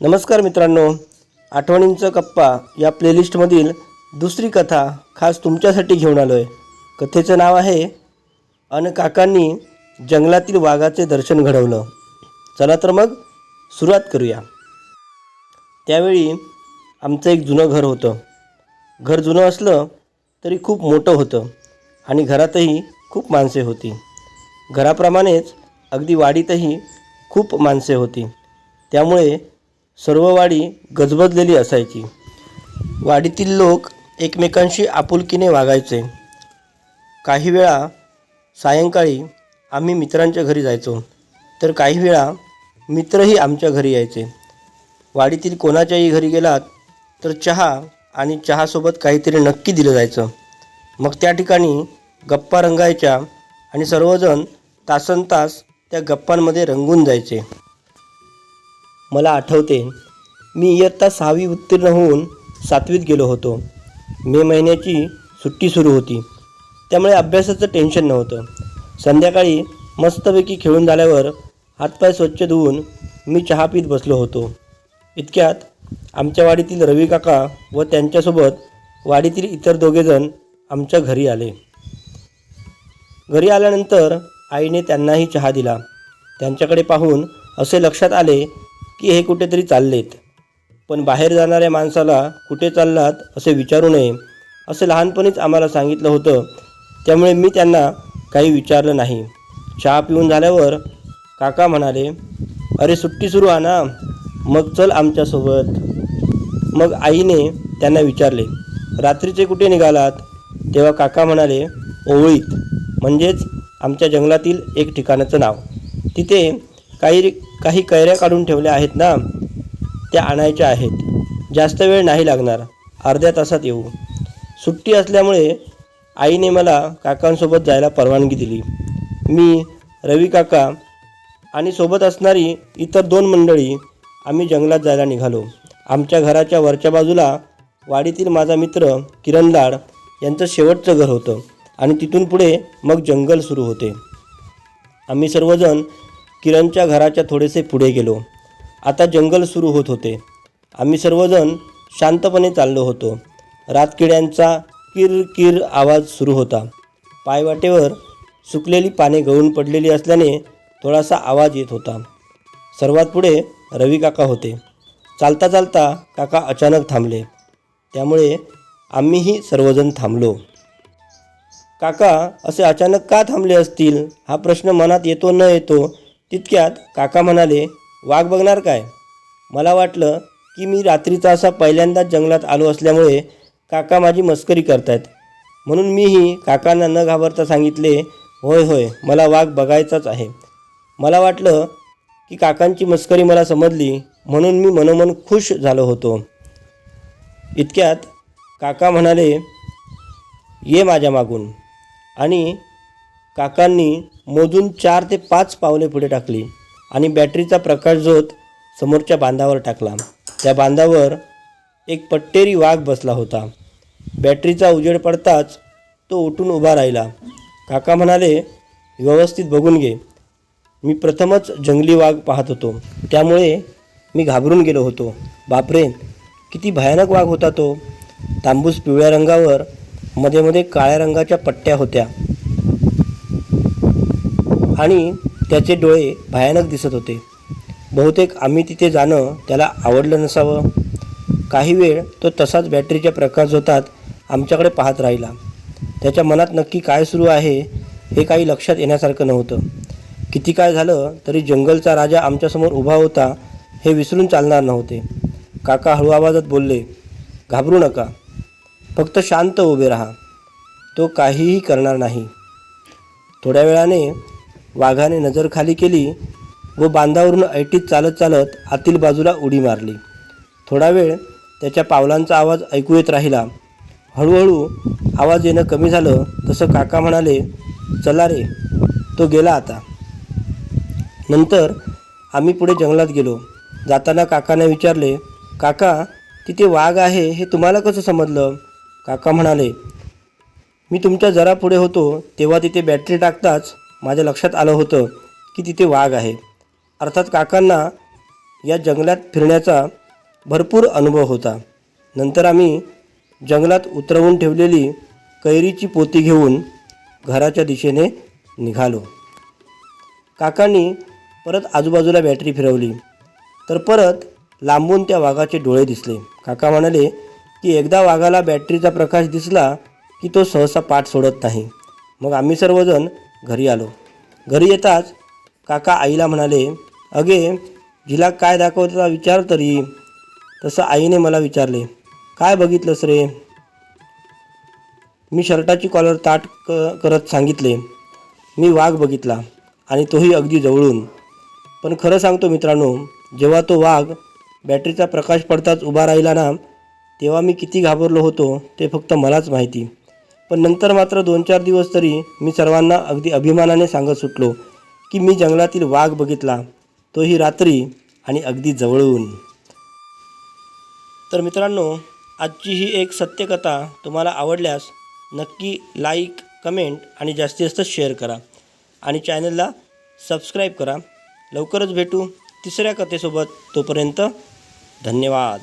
नमस्कार मित्रांनो आठवणींचा कप्पा या प्लेलिस्टमधील दुसरी कथा खास तुमच्यासाठी घेऊन आलो आहे कथेचं नाव आहे अन काकांनी जंगलातील वाघाचे दर्शन घडवलं. चला तर मग सुरुवात करूया. त्यावेळी आमचं एक जुनं घर होतं. घर जुनं असलं तरी खूप मोठं होतं आणि घरातही खूप माणसे होती. घराप्रमाणेच अगदी वाडीतही खूप माणसे होती. त्यामुळे सर्व वाडी गजबजलेली असायची. वाडीतील लोक एकमेकांशी आपुलकीने वागायचे. काही वेळा सायंकाळी आम्ही मित्रांच्या घरी जायचो. तर काही वेळा मित्रही आमच्या घरी यायचे. वाडीतील कोणाच्याही घरी गेलात तर चहा आणि चहासोबत काहीतरी नक्की दिलं जायचं. मग त्या ठिकाणी गप्पा रंगायच्या आणि सर्वजण तासन तास त्या गप्पांमध्ये रंगून जायचे. मला आठवते मी इयत्ता सहावी उत्तीर्ण होऊन सातवीत गेलो होतो. मे महिन्याची सुट्टी सुरू होती. त्यामुळे अभ्यासाचं टेन्शन नव्हतं. संध्याकाळी मस्तपैकी खेळून झाल्यावर हातपाय स्वच्छ धुवून मी चहा पीत बसलो होतो. इतक्यात आमच्या वाडीतील रवी काका व त्यांच्यासोबत वाडीतील इतर दोघेजण आमच्या घरी आले. घरी आल्यानंतर आईने त्यांनाही चहा दिला. त्यांच्याकडे पाहून असे लक्षात आले की हे कुठेतरी चाललेत. पण बाहेर जाणाऱ्या माणसाला कुठे चाललात असे विचारू नये असे लहानपणीच आम्हाला सांगितलं होतं. त्यामुळे मी त्यांना काही विचारलं नाही. चहा पिऊन झाल्यावर काका म्हणाले अरे सुट्टी सुरू आहे ना? मग चल आमच्यासोबत. मग आईने त्यांना विचारले रात्रीचे कुठे निघालात? तेव्हा काका म्हणाले ओवळीत म्हणजेच आमच्या जंगलातील एक ठिकाणाचं नाव. तिथे काही काही कैऱ्या काढून ठेवल्या आहेत ना? त्या आणायच्या आहेत. जास्त वेळ नाही लागणार. अर्ध्या तासात येऊ. सुट्टी असल्यामुळे आईने मला काकांसोबत जायला परवानगी दिली. मी रवी काका आणि सोबत असणारी इतर दोन मंडळी आम्ही जंगलात जायला निघालो. आमच्या घराच्या वरच्या बाजूला वाडीतील माझा मित्र किरण लाड यांचं शेवटचं घर होतं आणि तिथून पुढे मग जंगल सुरू होते. आम्ही सर्वजण किरणच्या घराच्या थोडेसे पुढे गेलो. आता जंगल सुरू होत होते. आम्ही सर्वजण शांतपणे चाललो होतो. रातकिड्यांचा किर किर आवाज सुरू होता. पायवाटेवर सुकलेली पाने गळून पडलेली असल्याने थोडासा आवाज येत होता. सर्वात पुढे रवी काका होते. चालता चालता काका अचानक थांबले. त्यामुळे आम्हीही सर्वजण थांबलो. काका असे अचानक का थांबले असतील? हा प्रश्न मनात येतो न येतो तितक्यात काका म्हणाले वाघ बघणार काय? मला वाटलं की मी रात्रीचा असा पहिल्यांदाच जंगलात आलो असल्यामुळे काका माझी मस्करी करतायत. म्हणून मीही काकांना न घाबरता सांगितले होय होय मला वाघ बघायचाच आहे. मला वाटलं की काकांची मस्करी मला समजली म्हणून मी मनोमन खुश झालो होतो. इतक्यात काका म्हणाले ये माझ्या मागून. आणि काकांनी मोजून चार ते पाच पावले पुढे टाकली आणि बॅटरीचा प्रकाश झोत समोरच्या बांधावर टाकला. त्या बांधावर एक पट्टेरी वाघ बसला होता. बॅटरीचा उजेड पडताच तो उठून उभा राहिला. काका म्हणाले व्यवस्थित बघून घे. मी प्रथमच जंगली वाघ पाहत होतो. त्यामुळे मी घाबरून गेलो होतो. बापरे किती भयानक वाघ होता तो. तांबूस पिवळ्या रंगावर मध्ये मध्ये काळ्या रंगाच्या पट्ट्या होत्या. आणि त्याचे डोळे भयानक दिसत होते. बहुतेक आम्ही तिथे जाणं त्याला आवडलं नसावं. काही वेळ तो तसाच बॅटरीच्या प्रकाश होतात आमच्याकडे पाहत राहिला. त्याच्या मनात नक्की काय सुरू आहे हे काही लक्षात येण्यासारखं नव्हतं. किती काय झालं तरी जंगलचा राजा आमच्यासमोर उभा होता हे विसरून चालणार नव्हते. काका हळू आवाजात बोलले घाबरू नका. फक्त शांत उभे राहा. तो काहीही करणार नाही. थोड्या वेळाने वाघाने नजर खाली केली व बांधावरून ऐटीत चालत चालत आतील बाजूला उडी मारली. थोडा वेळ त्याच्या पावलांचा आवाज ऐकू येत राहिला. हळूहळू आवाज येणं कमी झालं तसं काका म्हणाले चला रे तो गेला आता. नंतर आम्ही पुढे जंगलात गेलो. जाताना काकाने विचारले काका तिथे वाघ आहे हे तुम्हाला कसं समजलं? काका म्हणाले मी तुमच्या जरा पुढे होतो तेव्हा तिथे बॅटरी टाकताच माझ्या लक्षात आलं होतं की तिथे वाघ आहे. अर्थात काकांना या जंगलात फिरण्याचा भरपूर अनुभव होता. नंतर आम्ही जंगलात उतरवून ठेवलेली कैरीची पोती घेऊन घराच्या दिशेने निघालो. काकांनी परत आजूबाजूला बॅटरी फिरवली. तर परत लांबून त्या वाघाचे डोळे दिसले. काका म्हणाले की एकदा वाघाला बॅटरीचा प्रकाश दिसला की तो सहसा पाठ सोडत नाही. मग आम्ही सर्वजण घरी आलो. घरी येताच काका आईला म्हणाले अगे जिला काय दाखवता विचार तरी. तसं आईने मला विचारले काय बघितलंस रे? मी शर्टाची कॉलर ताट क करत सांगितले मी वाघ बघितला आणि तोही अगदी जवळून. पण खरं सांगतो मित्रांनो जेव्हा तो वाघ बॅटरीचा प्रकाश पडताच उभा राहिला ना तेव्हा मी किती घाबरलो होतो ते फक्त मलाच माहिती. पण नंतर मात्र दोन चार दिवस तरी मी सर्वांना अगदी अभिमानाने सांगत सुटलो की मी जंगलातील वाघ बघितला तोही रात्री आणि अगदी जवळून. तर मित्रांनो आजची ही एक सत्यकथा तुम्हाला आवडल्यास नक्की लाईक कमेंट आणि जास्तीत जास्त शेअर करा आणि चॅनलला सबस्क्राईब करा. लवकरच भेटू तिसऱ्या कथेसोबत तोपर्यंत धन्यवाद.